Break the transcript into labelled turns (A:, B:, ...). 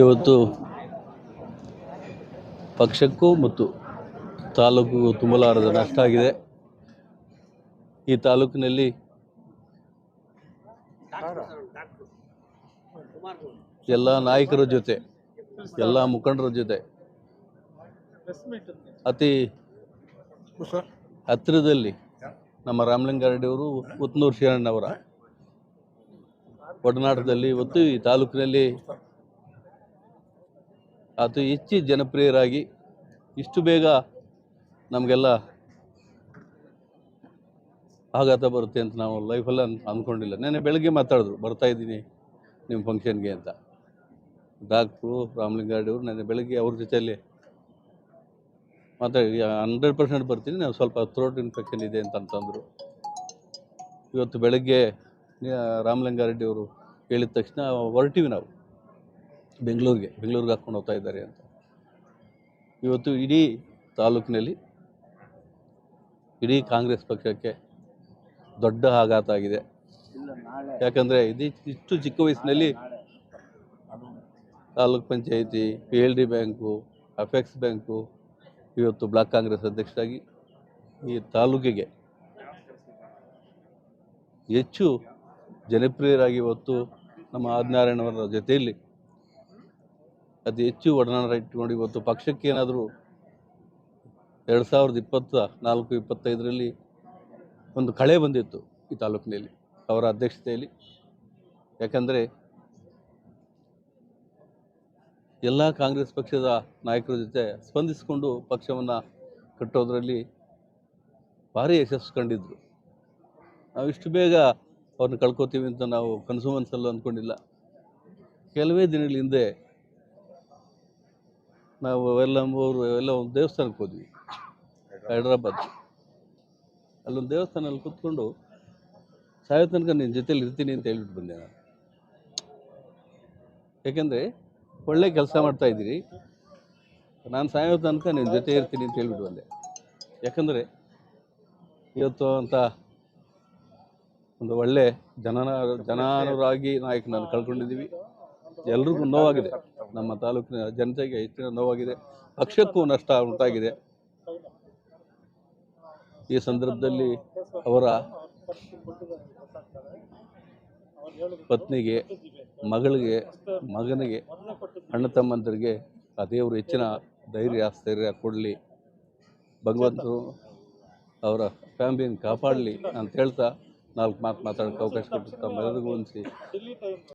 A: ಇವತ್ತು ಪಕ್ಷಕ್ಕೂ ಮತ್ತು ತಾಲೂಕಿಗೂ ತುಂಬಲಾರದ ನಷ್ಟ ಆಗಿದೆ. ಈ ತಾಲೂಕಿನಲ್ಲಿ ಎಲ್ಲ ನಾಯಕರ ಜೊತೆ, ಎಲ್ಲ ಮುಖಂಡರ ಜೊತೆ ಅತಿ ಹತ್ತಿರದಲ್ಲಿ ನಮ್ಮ ರಾಮಲಿಂಗಾರೆಡ್ಡಿಯವರು, ಉತ್ನೂರು ಶಿರಣ್ಣವರ ಒಡನಾಟದಲ್ಲಿ ಇವತ್ತು ಈ ತಾಲೂಕಿನಲ್ಲಿ ಅತಿ ಹೆಚ್ಚು ಜನಪ್ರಿಯರಾಗಿ ಇಷ್ಟು ಬೇಗ ನಮಗೆಲ್ಲ ಆಘಾತ ಬರುತ್ತೆ ಅಂತ ನಾವು ಲೈಫಲ್ಲಿ ಅಂದ್ಕೊಂಡಿಲ್ಲ. ನೆನೆ ಬೆಳಗ್ಗೆ ಮಾತಾಡಿದ್ರು, ಬರ್ತಾ ಇದ್ದೀನಿ ನಿಮ್ಮ ಫಂಕ್ಷನ್ಗೆ ಅಂತ. ಡಾಕ್ಟ್ರು ರಾಮಲಿಂಗಾರೆಡ್ಡಿ ಅವರು ನೆನೆ ಬೆಳಗ್ಗೆ ಅವ್ರ ಜೊತೆಯಲ್ಲಿ ಮಾತಾಡಿ, ಹಂಡ್ರೆಡ್ ಪರ್ಸೆಂಟ್ ಬರ್ತೀನಿ ನಾವು ಸ್ವಲ್ಪ ಥ್ರೋಟ್ ಇನ್ಫೆಕ್ಷನ್ ಇದೆ ಅಂತ ಅಂತಂದರು. ಇವತ್ತು ಬೆಳಗ್ಗೆ ರಾಮಲಿಂಗಾರೆಡ್ಡಿ ಅವರು ಹೇಳಿದ ತಕ್ಷಣ ಹೊರಟಿವಿ ನಾವು. ಬೆಂಗಳೂರಿಗೆ ಬೆಂಗಳೂರಿಗೆ ಹಾಕ್ಕೊಂಡು ಹೋಗ್ತಾ ಇದ್ದಾರೆ ಅಂತ. ಇವತ್ತು ಇಡೀ ತಾಲೂಕಿನಲ್ಲಿ ಇಡೀ ಕಾಂಗ್ರೆಸ್ ಪಕ್ಷಕ್ಕೆ ದೊಡ್ಡ ಆಘಾತ ಆಗಿದೆ. ಯಾಕಂದರೆ ಇದು ಇಷ್ಟು ಚಿಕ್ಕ ವಯಸ್ಸಿನಲ್ಲಿ taluk panchayat P L D bank apex bank ಇವತ್ತು ಬ್ಲಾಕ್ ಕಾಂಗ್ರೆಸ್ ಅಧ್ಯಕ್ಷರಾಗಿ ಈ ತಾಲೂಕಿಗೆ ಹೆಚ್ಚು ಜನಪ್ರಿಯರಾಗಿ ಇವತ್ತು ನಮ್ಮ ಆದಿನಾರಾಯಣವರ ಜೊತೆಯಲ್ಲಿ ಅತಿ ಹೆಚ್ಚು ಒಡನಾಟ ಇಟ್ಕೊಂಡು ಇವತ್ತು ಪಕ್ಷಕ್ಕೆ ಏನಾದರೂ ಎರಡು ಸಾವಿರದ ಇಪ್ಪತ್ತ ನಾಲ್ಕು ಇಪ್ಪತ್ತೈದರಲ್ಲಿ ಒಂದು ಕಳೆ ಬಂದಿತ್ತು ಈ ತಾಲೂಕಿನಲ್ಲಿ ಅವರ ಅಧ್ಯಕ್ಷತೆಯಲ್ಲಿ. ಯಾಕಂದರೆ ಎಲ್ಲ ಕಾಂಗ್ರೆಸ್ ಪಕ್ಷದ ನಾಯಕರ ಜೊತೆ ಸ್ಪಂದಿಸಿಕೊಂಡು ಪಕ್ಷವನ್ನು ಕಟ್ಟೋದರಲ್ಲಿ ಭಾರಿ ಯಶಸ್ಸು ಕಂಡಿದ್ದರು ನಾವು ಇಷ್ಟು ಬೇಗ ಅವ್ರನ್ನ ಕಳ್ಕೊತೀವಿ ಅಂತ ನಾವು ಕನಸು ಮನಸ್ಸಲ್ಲೂ ಅಂದ್ಕೊಂಡಿಲ್ಲ. ಕೆಲವೇ ದಿನಗಳ ಹಿಂದೆ ನಾವು ಎಲ್ಲ ಮೂರು ಎಲ್ಲ ಒಂದು ದೇವಸ್ಥಾನಕ್ಕೆ ಹೋದ್ವಿ. ಹೈದ್ರಾಬಾದ್. ಅಲ್ಲೊಂದು ದೇವಸ್ಥಾನಲ್ಲಿ ಕೂತ್ಕೊಂಡು ಸಾಯೋ ತನಕ ನಿನ್ನ ಜೊತೆಲಿ ಇರ್ತೀನಿ ಅಂತ ಹೇಳ್ಬಿಟ್ಟು ಬಂದೆ ನಾನು. ಯಾಕೆಂದರೆ ಒಳ್ಳೆ ಕೆಲಸ ಮಾಡ್ತಾ ಇದ್ದೀರಿ. ನಾನು ಸಾಯೋ ತನಕ ನಿನ್ನ ಜೊತೆ ಇರ್ತೀನಿ ಅಂತ ಹೇಳ್ಬಿಟ್ಟು ಬಂದೆ. ಯಾಕಂದರೆ ಇವತ್ತು ಅಂತ ಒಂದು ಒಳ್ಳೆ ಜನನ, ಜನಾನುರಾಗಿ ನಾನು ಕಳ್ಕೊಂಡಿದ್ದೀವಿ. ಎಲ್ರಿಗೂ ನೋವಾಗಿದೆ. ನಮ್ಮ ತಾಲೂಕಿನ ಜನತೆಗೆ ಹೆಚ್ಚಿನ ನೋವಾಗಿದೆ. ಪಕ್ಷಕ್ಕೂ ನಷ್ಟ ಉಂಟಾಗಿದೆ. ಈ ಸಂದರ್ಭದಲ್ಲಿ ಅವರ ಪತ್ನಿಗೆ, ಮಗಳಿಗೆ, ಮಗನಿಗೆ, ಅಣ್ಣ ತಮ್ಮಂದರಿಗೆ ಆ ದೇವರು ಹೆಚ್ಚಿನ ಧೈರ್ಯ ಸ್ಥೈರ್ಯ ಕೊಡಲಿ. ಭಗವಂತರು ಅವರ ಫ್ಯಾಮಿಲಿಯನ್ನು ಕಾಪಾಡಲಿ ಅಂತ ಹೇಳ್ತಾ ನಾಲ್ಕು ಮಾತು ಮಾತಾಡೋಕ್ಕೆ ಅವಕಾಶ ಕೊಟ್ಟು ತಮ್ಮೆಲ್ಲರಿಗೂ ಹೊಂದಿಸಿ